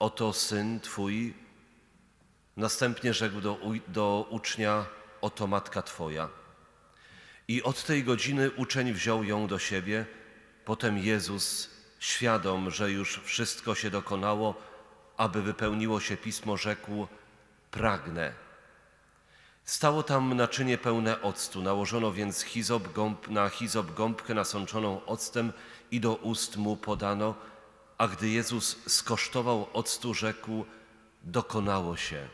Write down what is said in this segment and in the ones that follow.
oto syn Twój. Następnie rzekł do, do ucznia, oto matka Twoja. I od tej godziny uczeń wziął ją do siebie. Potem Jezus, świadom, że już wszystko się dokonało, aby wypełniło się pismo, rzekł: Pragnę. Stało tam naczynie pełne octu. Nałożono więc hizop gąb, na hizop gąbkę nasączoną octem i do ust mu podano. A gdy Jezus skosztował octu, rzekł: Dokonało się.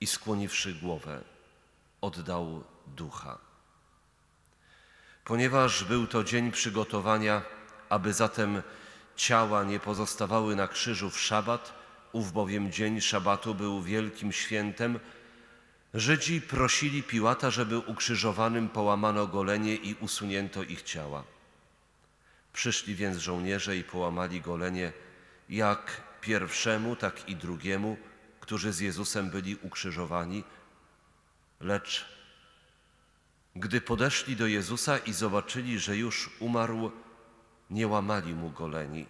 I skłoniwszy głowę, oddał ducha. Ponieważ był to dzień przygotowania, aby zatem ciała nie pozostawały na krzyżu w szabat, ów bowiem dzień szabatu był wielkim świętem, Żydzi prosili Piłata, żeby ukrzyżowanym połamano golenie i usunięto ich ciała. Przyszli więc żołnierze i połamali golenie, jak pierwszemu, tak i drugiemu, którzy z Jezusem byli ukrzyżowani, lecz gdy podeszli do Jezusa i zobaczyli, że już umarł, nie łamali mu goleni.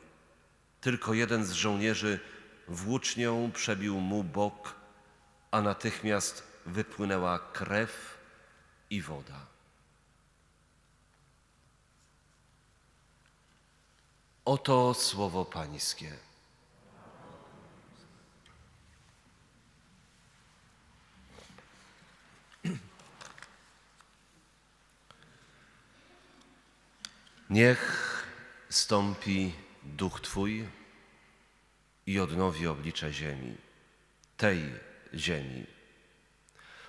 Tylko jeden z żołnierzy włócznią przebił mu bok, a natychmiast wypłynęła krew i woda. Oto słowo Pańskie. Niech stąpi duch Twój i odnowi oblicze ziemi, tej ziemi.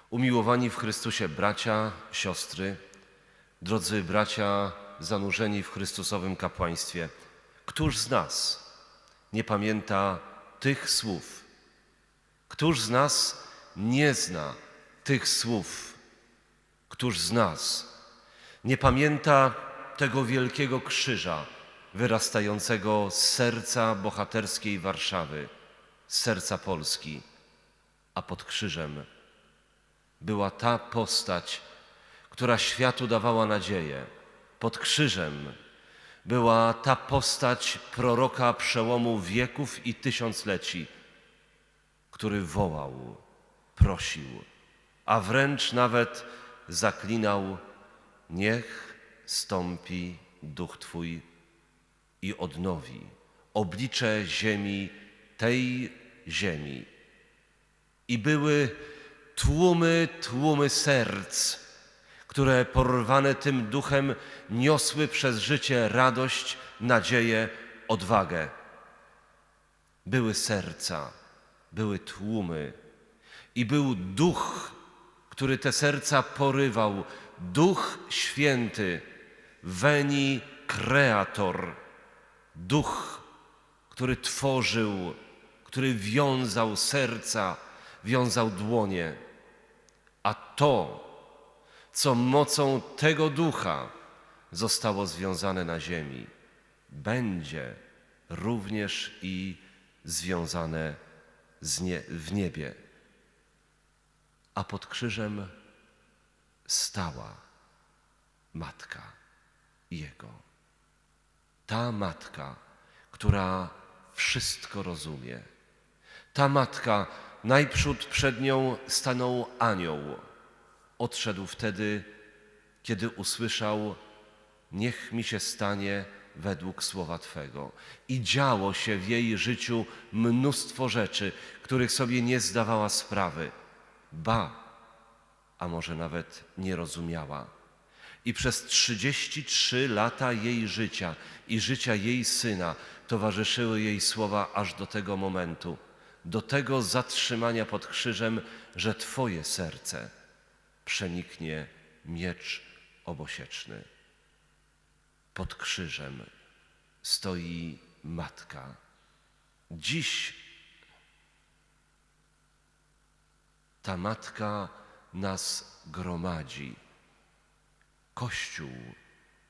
Umiłowani w Chrystusie bracia, siostry, drodzy bracia zanurzeni w Chrystusowym kapłaństwie, któż z nas nie pamięta tych słów? Któż z nas nie zna tych słów? Któż z nas nie pamięta tego wielkiego krzyża wyrastającego z serca bohaterskiej Warszawy, z serca Polski, a pod krzyżem była ta postać, która światu dawała nadzieję. Pod krzyżem była ta postać proroka przełomu wieków i tysiącleci, który wołał, prosił, a wręcz nawet zaklinał: Niech stąpi duch Twój i odnowi oblicze ziemi, tej ziemi. I były tłumy, tłumy serc, które porwane tym duchem niosły przez życie radość, nadzieję, odwagę. Były serca, były tłumy i był duch, który te serca porywał, duch święty, veni creator, duch, który tworzył, który wiązał serca, wiązał dłonie. A to, co mocą tego ducha zostało związane na ziemi, będzie również i związane nie, w niebie. A pod krzyżem stała matka Jego. Ta matka, która wszystko rozumie. Ta matka, najprzód przed nią stanął anioł. Odszedł wtedy, kiedy usłyszał: Niech mi się stanie według słowa Twego. I działo się w jej życiu mnóstwo rzeczy, których sobie nie zdawała sprawy. Ba, a może nawet nie rozumiała. I przez 33 lata jej życia i życia jej syna towarzyszyły jej słowa aż do tego momentu, do tego zatrzymania pod krzyżem, że Twoje serce przeniknie miecz obosieczny. Pod krzyżem stoi matka. Dziś ta matka nas gromadzi. Kościół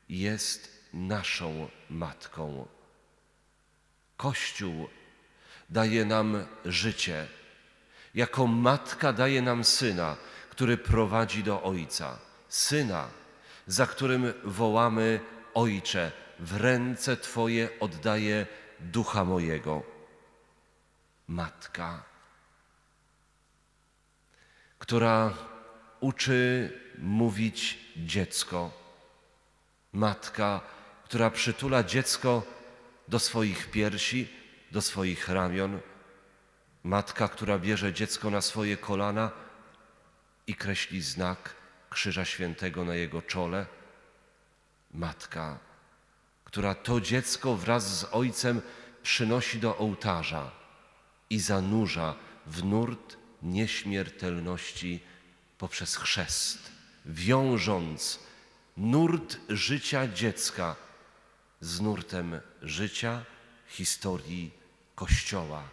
jest naszą matką. Kościół daje nam życie. Jako matka daje nam syna, który prowadzi do Ojca. Syna, za którym wołamy Ojcze, w ręce Twoje oddaję ducha mojego. Matka, która uczy mówić dziecko. Matka, która przytula dziecko do swoich piersi, do swoich ramion. Matka, która bierze dziecko na swoje kolana i kreśli znak Krzyża Świętego na jego czole. Matka, która to dziecko wraz z ojcem przynosi do ołtarza i zanurza w nurt nieśmiertelności poprzez chrzest, wiążąc nurt życia dziecka z nurtem życia, historii Kościoła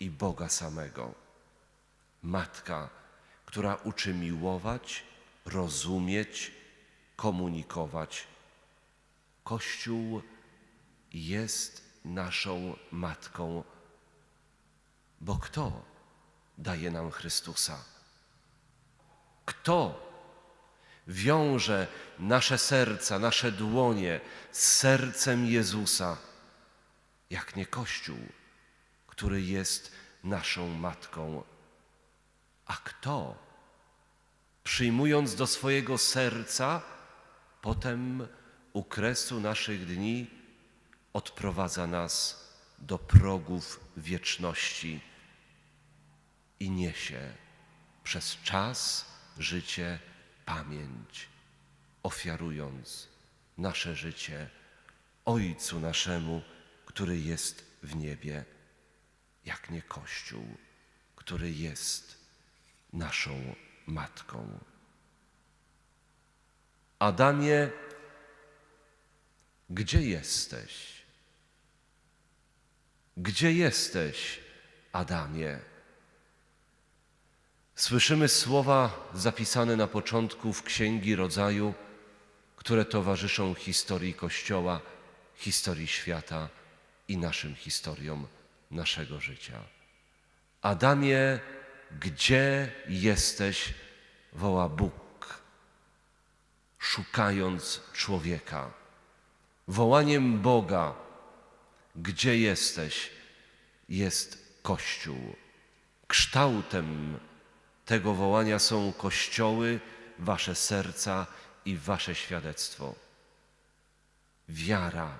i Boga samego. Matka, która uczy miłować, rozumieć, komunikować. Kościół jest naszą matką, bo kto daje nam Chrystusa? Kto wiąże nasze serca, nasze dłonie z sercem Jezusa, jak nie Kościół, który jest naszą matką? A kto, przyjmując do swojego serca, potem u kresu naszych dni odprowadza nas do progów wieczności i niesie przez czas, życie, pamięć, ofiarując nasze życie Ojcu naszemu, który jest w niebie, jak nie Kościół, który jest naszą matką. Adamie, gdzie jesteś? Gdzie jesteś, Adamie? Słyszymy słowa zapisane na początku w Księgi Rodzaju, które towarzyszą historii Kościoła, historii świata i naszym historiom naszego życia. Adamie, gdzie jesteś? woła Bóg, szukając człowieka. Wołaniem Boga, gdzie jesteś, jest Kościół. Kształtem tego wołania są kościoły, wasze serca i wasze świadectwo. Wiara,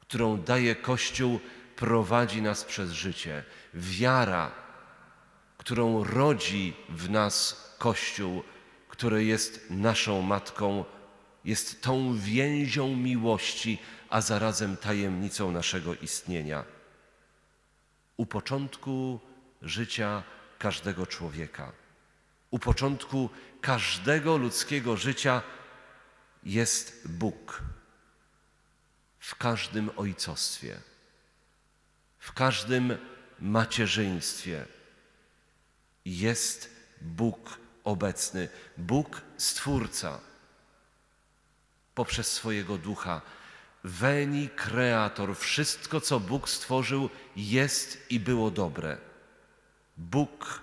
którą daje Kościół, prowadzi nas przez życie. Wiara, którą rodzi w nas Kościół, który jest naszą matką, jest tą więzią miłości, a zarazem tajemnicą naszego istnienia. U początku życia każdego człowieka, u początku każdego ludzkiego życia jest Bóg. W każdym ojcostwie, w każdym macierzyństwie jest Bóg obecny, Bóg Stwórca poprzez swojego ducha. Weni kreator, wszystko co Bóg stworzył jest i było dobre. Bóg,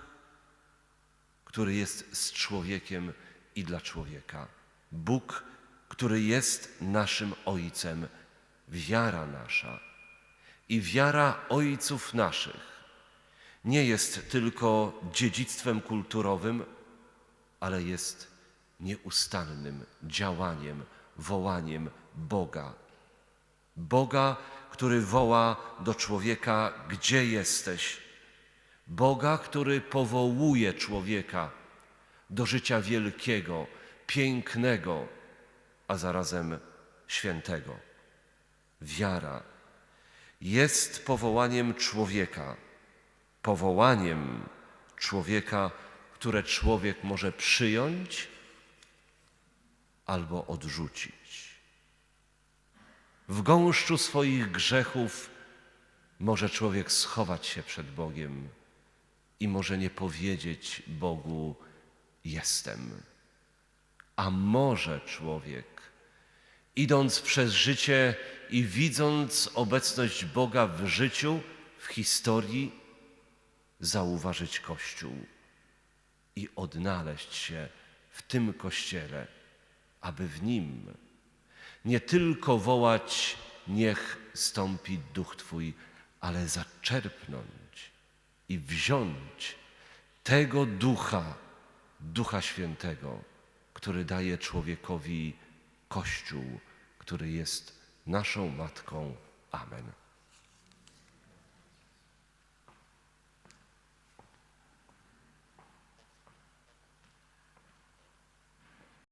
który jest z człowiekiem i dla człowieka. Bóg, który jest naszym Ojcem, wiara nasza i wiara ojców naszych nie jest tylko dziedzictwem kulturowym, ale jest nieustannym działaniem, wołaniem Boga. Boga, który woła do człowieka, gdzie jesteś? Boga, który powołuje człowieka do życia wielkiego, pięknego, a zarazem świętego. Wiara jest powołaniem człowieka, powołaniem człowieka, które człowiek może przyjąć albo odrzucić. W gąszczu swoich grzechów może człowiek schować się przed Bogiem i może nie powiedzieć Bogu jestem. A może człowiek, idąc przez życie i widząc obecność Boga w życiu, w historii, zauważyć Kościół i odnaleźć się w tym Kościele, aby w nim nie tylko wołać niech stąpi duch Twój, ale zaczerpnąć i wziąć tego ducha, ducha świętego, który daje człowiekowi Kościół, który jest naszą matką. Amen.